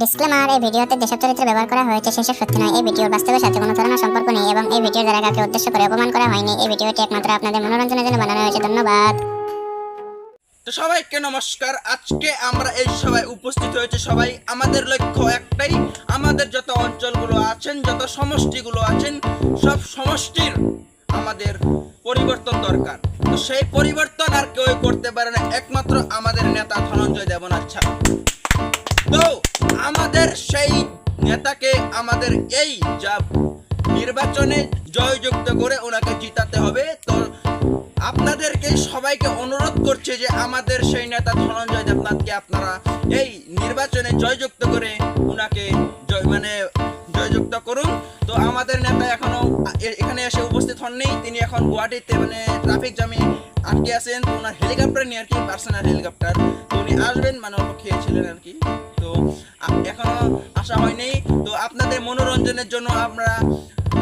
Disclaimer এই ভিডিওতে যেসব চরিত্র ব্যবহার করা হয়েছে, সেসব সত্যি নয়। এই ভিডিওর বাস্তবের সাথে কোনো ধরনের সম্পর্ক নেই এবং এই ভিডিওর দ্বারা কাউকে উদ্দেশ্য করে অপমান করা হয়নি। এই ভিডিওটি একমাত্র আপনাদের মনোরঞ্জনের জন্য বানানো হয়েছে। ধন্যবাদ। তো সবাইকে নমস্কার। আজকে আমরা এই সবাই উপস্থিত হয়েছে সবাই। আমাদের লক্ষ্য একটাই, আমাদের যত অঞ্চলগুলো আছেন, যত সমষ্টিগুলো আছেন, সব সমষ্টির আমাদের পরিবর্তন দরকার। তো সেই পরিবর্তন আর কেউ করতে পারে না। একমাত্র আমাদের নেতা ধনঞ্জয় দেবনাথ ছাড়া তো আমাদের সেই নেতাকে আমাদের এই যা নির্বাচনে জয়যুক্ত করে ওনাকে জিতাতে হবে। তো আপনাদেরকে সবাইকে অনুরোধ করছে যে আমাদের সেই নেতা ধনঞ্জয় দেবনাথকে আপনারা এই নির্বাচনে জয়যুক্ত করে ওনাকে জয় মানে জয়যুক্ত করুন। তো আমাদের নেতা এখনও এখানে এসে উপস্থিত হননি। তিনি এখন গুয়াহাটিতে মানে ট্রাফিক জামে আটকে আছেন। ওনার হেলিকপ্টার নিয়ে আর কি পার্সোনাল হেলিকপ্টার তো উনি আসবেন মানে অল্প খেয়েছিলেন আর কি। এখনও আসা হয়নি। তো আপনাদের মনোরঞ্জনের জন্য আমরা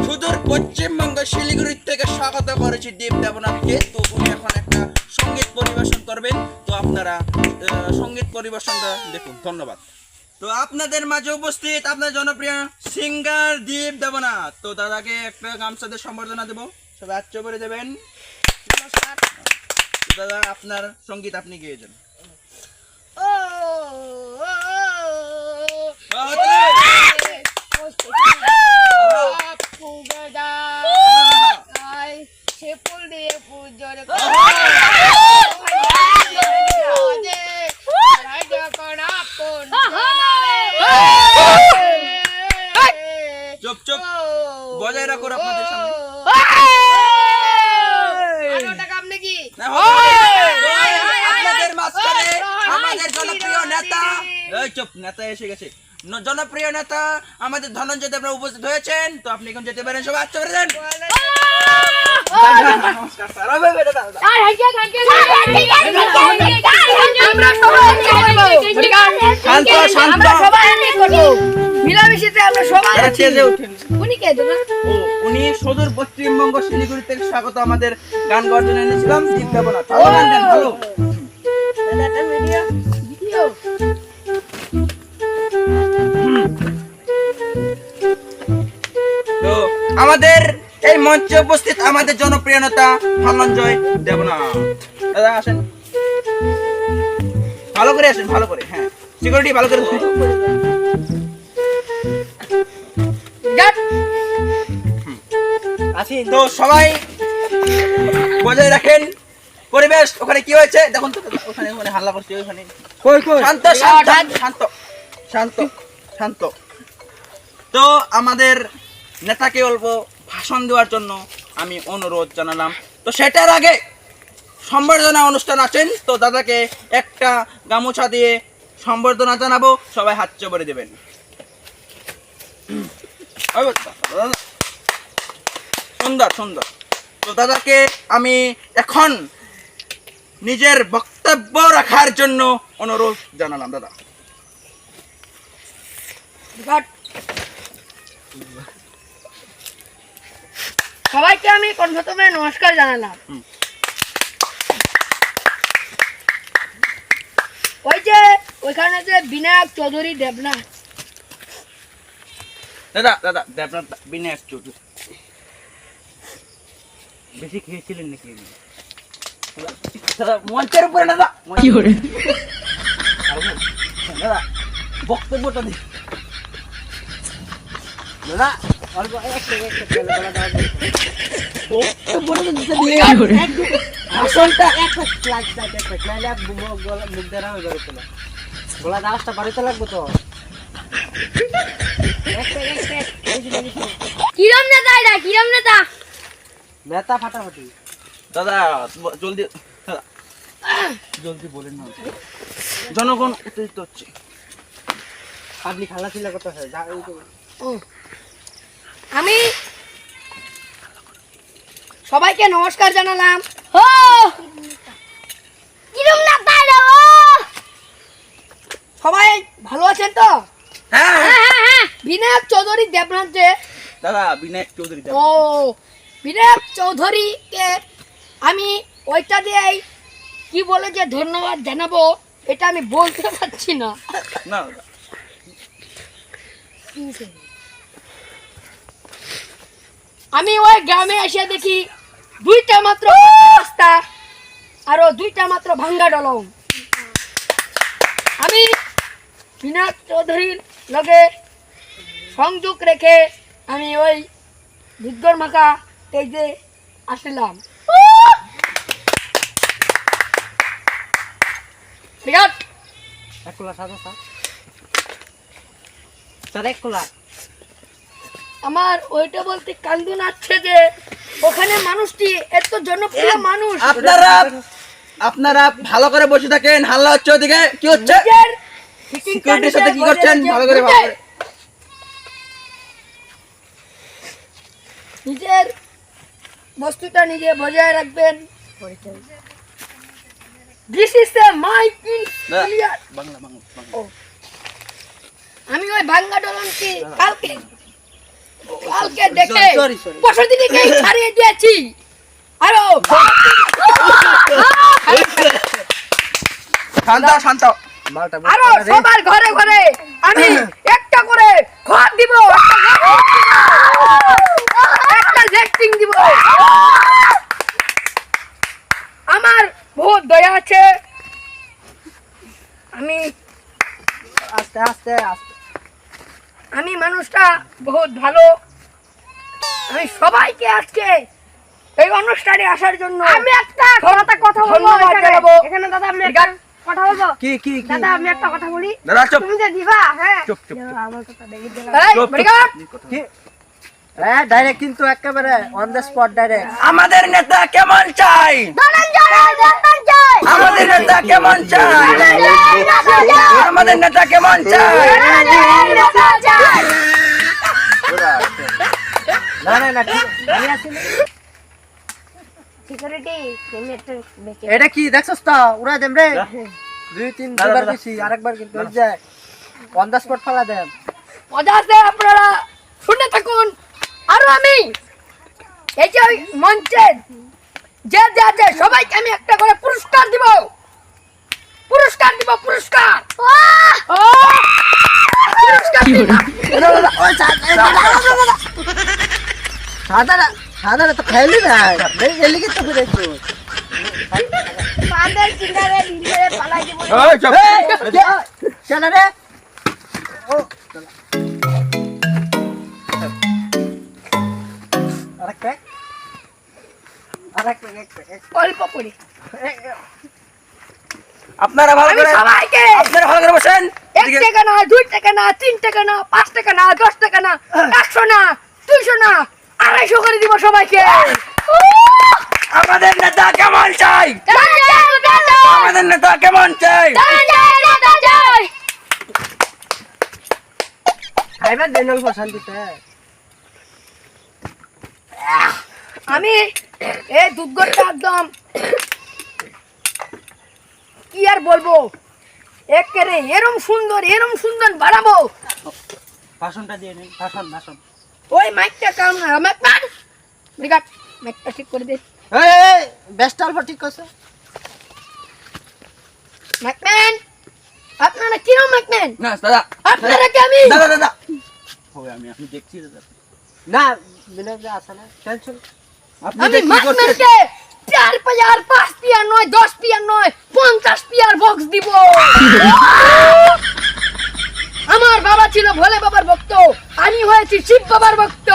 সুদূর পশ্চিমবঙ্গ শিলিগুড়ি থেকে স্বাগত করেছি দেব দেবনাথকে। তো উনি এখন একটা সংগীত পরিবেশন করবেন। তো আপনারা সংগীত পরিবেশনটা দেখুন ধন্যবাদ। তো আপনাদের মাঝে উপস্থিত আপনার জনপ্রিয় সিঙ্গার দীপ দেবনাথ। তো দাদাকে একটা গামছাতে সম্বর্ধনা দেবো। সবাই আচ্ছ করে দেবেন। দাদা আপনার সংগীত আপনি গেয়ে যান সে ফুল দিয়ে পুজোর চুপ চুপ বজায় রাখুন আপনাদের সামনে না, হবে না। আপনাদের মাঝখানে আমাদের জনপ্রিয় নেতা চুপ নেতা এসে গেছে। জনপ্রিয় নেতা আমাদের ধনঞ্জয় দেবরা উপস্থিত হয়েছেন। তো আপনি এখন যেতে পারেন সবাই আচ্ছা নমস্কার স্যার মিলামিশিতে আমরা সবাই আছি। উনি কে দাদা? উনি সুদূর পশ্চিমবঙ্গ শিলিগুড়ি থেকে স্বাগত আমাদের গান গাওয়ার জন্য এনেছিলাম দীপ ভালো গান ভালো। ভিডিও আমাদের এই মঞ্চে উপস্থিত আমাদের জনপ্রিয় নেতা ধনঞ্জয় দেবনাথ। দাদা আসেন। ভালো করে আসেন ভালো করে হ্যাঁ। সিকিউরিটি ভালো করে। তো সবাই বজায় রাখেন। পরিবেশ ওখানে কি হয়েছে? দেখুন তো ওখানে ওখানে হাল্লা করছে ওখানে। শান্ত শান্ত শান্ত শান্ত শান্ত। তো আমাদের নেতাকে অল্প ভাষণ দেওয়ার জন্য আমি অনুরোধ জানালাম। তো সেটার আগে সম্বর্ধনা অনুষ্ঠান আছেন, তো দাদাকে একটা গামোছা দিয়ে সম্বর্ধনা জানাব। সবাই হাত চবরে দেবেন। সুন্দর সুন্দর। তো দাদাকে আমি এখন নিজের বক্তব্য রাখার জন্য অনুরোধ জানালাম, দাদা। সবাইকে আমি প্রথমে নমস্কার জানালাম। ওই যে ওইখানে যে বিনায়ক চৌধুরী দেবনাথ। দাদা দাদা আপনার বিনয় চৌধুরী। বেশি খেয়েছিলেন নাকি দাদা মঞ্চের উপরে দাদা কি করে? দাদা বক্তব্যটা দিন দাদা গলা লাগবে হয়ে দাসটা বাড়িতে তো কিরম নেতা এটা? কিরম নেতা? ব্যথা ফাটাফাটি। দাদা জলদি জলদি বলেন না। জনগণ উত্তেজিত হচ্ছে। আপনি খালা ছিল কত যা এই তো- আমি সবাইকে নমস্কার জানালাম। ও কিরম এটা ও সবাই ভালো আছেন তো? হ্যাঁ। হ্যাঁ। বিনায়ক চৌধুরী দেবনাথ যে দাদা বিনায়ক চৌধুরী ও বিনায়ক চৌধুরীকে আমি ওইটা দিয়েই কি বলে যে ধন্যবাদ জানাব এটা আমি বলতে পারছি না। না আমি ওই গ্রামে এসে দেখি দুইটা মাত্র রাস্তা আরও দুইটা মাত্র ভাঙ্গা ডলং আমি বিনাথ চৌধুরীর লগে সংযোগ রেখে আমি ওই দুর্গর মাখা তেজে আসলাম। ঠিক আছে এক কোলা সাদা স্যার, এক কোলা। আমার ওইটা বলতে কান্দুন আছে যে ওখানে মানুষটি এত জনপ্রিয় মানুষ। আপনারা আপনারা ভালো করে বসে থাকেন হাল্লা হচ্ছে ওদিকে কি হচ্ছে? নিজের সিকিউরিটির সাথে কি করছেন? ভালো করে ভালো করে। নিজের বস্তুটা নিজে বজায় রাখবেন। This is a my Bangla Bangla. আমি ওই ভাঙ্গা ডলনটি কালকে কালকে দেখে. দিদিকে ছাড়িয়ে দিয়েছি। আরও শান্ত শান্ত। আরও সবার ঘরে ঘরে। আমি একটা করে ঘর দিব একটা দিব। আমার বহুত দয়া আছে। আমি আস্তে আস্তে আস্তে। আমি মানুষটা বহুত ভালো। আমি সবাইকে আজকে এই অনুষ্ঠানে আসার জন্য আমি একটা কথা কথা বলব জানাব। এখানে দাদা আমি একটা কথা বলব? কি কি কি? দাদা আমি একটা কথা বলি। দাদা চুপ। তুমি যে দিবা হ্যাঁ? চুপ চুপ আমার কথা দেখে কি হ্যাঁ ডাইরেক্ট কিন্তু একেবারে অন দ্য স্পট ডাইরেক্ট আমাদের নেতা কেমন চাই? আমাদের নেতা কেমন চাই? আমাদের নেতা কেমন চাই? না না না ঠিক আমি আছি না। সিকিউরিটি তুমি একটু এটা কি দেখছস তো? উড়া দেম রে। দুই তিন দুবার। বেশি আরেকবার কিন্তু ওই যে অন দ্য স্পট ফেলা দেন মজা আছে আপনারা শুনে থাকুন। আরও আমি। এই যে মঞ্চে যে যে আছে সবাইকে আমি একটা করে পুরস্কার দিব। পুরস্কার দিব পুরস্কার। ও! পুরস্কার দিব। সাদা সাদা তো খাইলি না। তো পাদের পালাই দিব। চল রে। ও অল্প করে। আপনারা ভালো করে সবাইকে আপনারা ভালো করে বসেন। এক টাকা না দুই টাকা না তিন টাকা না পাঁচ টাকা না দশ টাকা না একশো না দুইশো না আড়াইশো করে দিব সবাইকে। আমাদের নেতা কেমন চাই? আমাদের নেতা কেমন চাই? খাইবার দেন অল্প শান্তিতে। আমি এই দুধগরটা একদম কি আর বলব? একেরে এরম সুন্দর এরম সুন্দর বাড়াবো ভাষণটা দিয়ে নিন ভাষণ ভাষণ ওই মাইকটা কাম না মাইক বিরাট মাইকটা ঠিক করে দে। এই বেস্ট ঠিক করছে। মাইকম্যান আপনারা কিরম মাইকম্যান? না দাদা। আপনারা কি আমি? দাদা দাদা। হবে আমি আমি দেখছি দাদা। না বিনয় না টেনশন আপনি কি করছেন চার পিয়ার পাঁচ পিয়ার নয় দশ পিয়ার নয় পঞ্চাশ পিয়ার বক্স দিব। আমার বাবা ছিল ভোলে আমি হয়েছি শিব বাবার ভক্ত।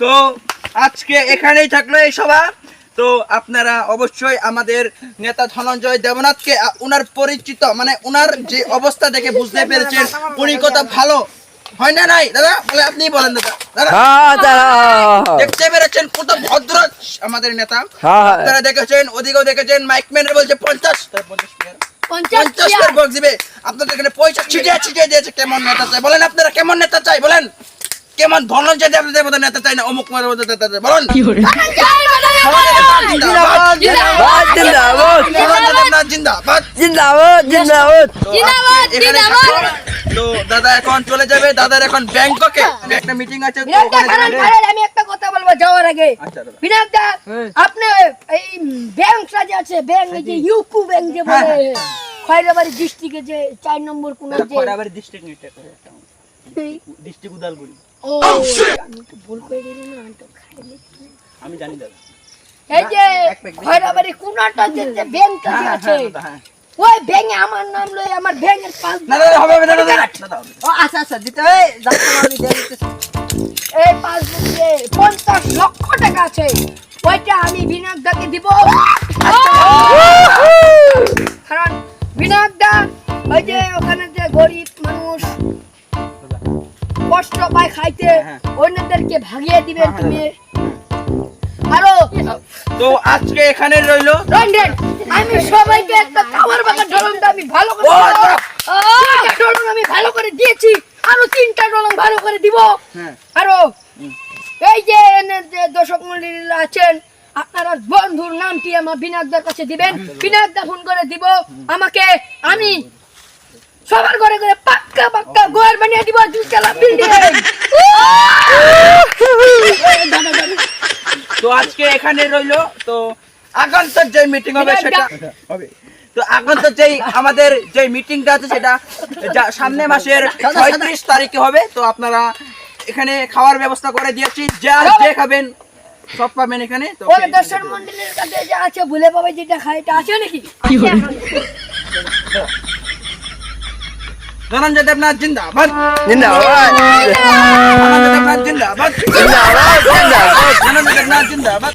তো আজকে এখানেই থাকল এই সভা। তো আপনারা অবশ্যই আমাদের নেতা ধনঞ্জয় দেবনাথকে উনার পরিচিত মানে উনার যে অবস্থা দেখে বুঝতে পেরেছেন উনি কত ভালো। হয় না নাই? দাদা বলে আপনি বলেন দাদা। দাদা দেখতে পেরেছেন কত ভদ্র আমাদের নেতা। আপনারা দেখেছেন ওদিকেও দেখেছেন বলছে পঞ্চাশ। পঞ্চাশ পঞ্চাশ বক্স দিবে। আপনাদের এখানে পয়সা ছিটিয়ে ছিটিয়ে দিয়েছে কেমন নেতা চাই? বলেন আপনারা কেমন নেতা চাই? বলেন। কেমন ধনঞ্জয় দেবনাথের মতো নেতা চাই না অমুক নেতা চাই বলেন তো দাদা এখন চলে যাবে দাদার এখন ব্যাংককে একটা মিটিং আছে আমি একটা কথা বলব যাওয়ার আগে আচ্ছা দা, আপনি এই ব্যাংকটা যে আছে ব্যাংক এই যে ইউকো ব্যাংক যে হ্যাঁ, বলে খয়রাবাড়ি ডিস্ট্রিক্টে যে চার নম্বর কোন যে খয়রাবাড়ি ডিস্ট্রিক্ট ডিস্ট্রিক্ট উদালগুড়ি ও আমি তো ভুল করে দিলাম না আমি তো খাইলে আমি জানি দাদা। এই যে খয়রাবাড়ি কোনাটা যে যে ব্যাংকটা আছে। ওই ব্যাংকে আমার নাম লই আমার ব্যাংকের পাস না দাদা হবে হবে দাদা দাদা। দাদা হবে। ও আচ্ছা আচ্ছা দিতে এই যাচ্ছি আমি দিয়ে দিতেছি। এই পাসবুকে পঞ্চাশ লক্ষ টাকা আছে। ওইটা আমি বিনায়ক দাকে দিব। কারণ বিনায়ক দা ওই যে ওখানে যে গরিব খাইতে হ্যাঁ। অন্যদেরকে ভাগিয়ে দিবেন তুমি। আরও। তো আজকে এখানে রইল। আমি সবাইকে একটা খাবার বাগান ডলনটা আমি ভালো করে ডলন আমি ভালো করে দিয়েছি। আরও তিনটা ডলন ভালো করে দিব। হ্যাঁ। আরও। এই যে দর্শক মন্ডলীরা আছেন আপনারা বন্ধুর নামটি আমার বিনাকদার কাছে দিবেন। বিনাকদা ফোন করে দিব। আমাকে আমি সবার ঘরে ঘরে পাক্কা পাক্কা ঘর বানিয়ে দিব দুতলা বিল্ডিং তো আজকে এখানে রইল তো আগন্তুক যে মিটিং হবে সেটা হবে। তো আগন্তুক যেই আমাদের যে মিটিংটা আছে সেটা যা- সামনে মাসের ছয়ত্রিশ তারিখে হবে তো আপনারা এখানে খাওয়ার ব্যবস্থা করে দিয়েছি। যা যে খাবেন সব পাবেন এখানে তো ওই দর্শক মন্ডলীর কাছে যা আছে ভুলে পাবে যেটা খায় এটা আছে নাকি? ধনঞ্জয় দেবনাথ জিন্দাবাদ জিন্দাবাদ ধনঞ্জয় দেবনাথ জিন্দাবাদ জিন্দাবাদ জিন্দাবাদ ধনঞ্জয় দেবনাথ জিন্দাবাদ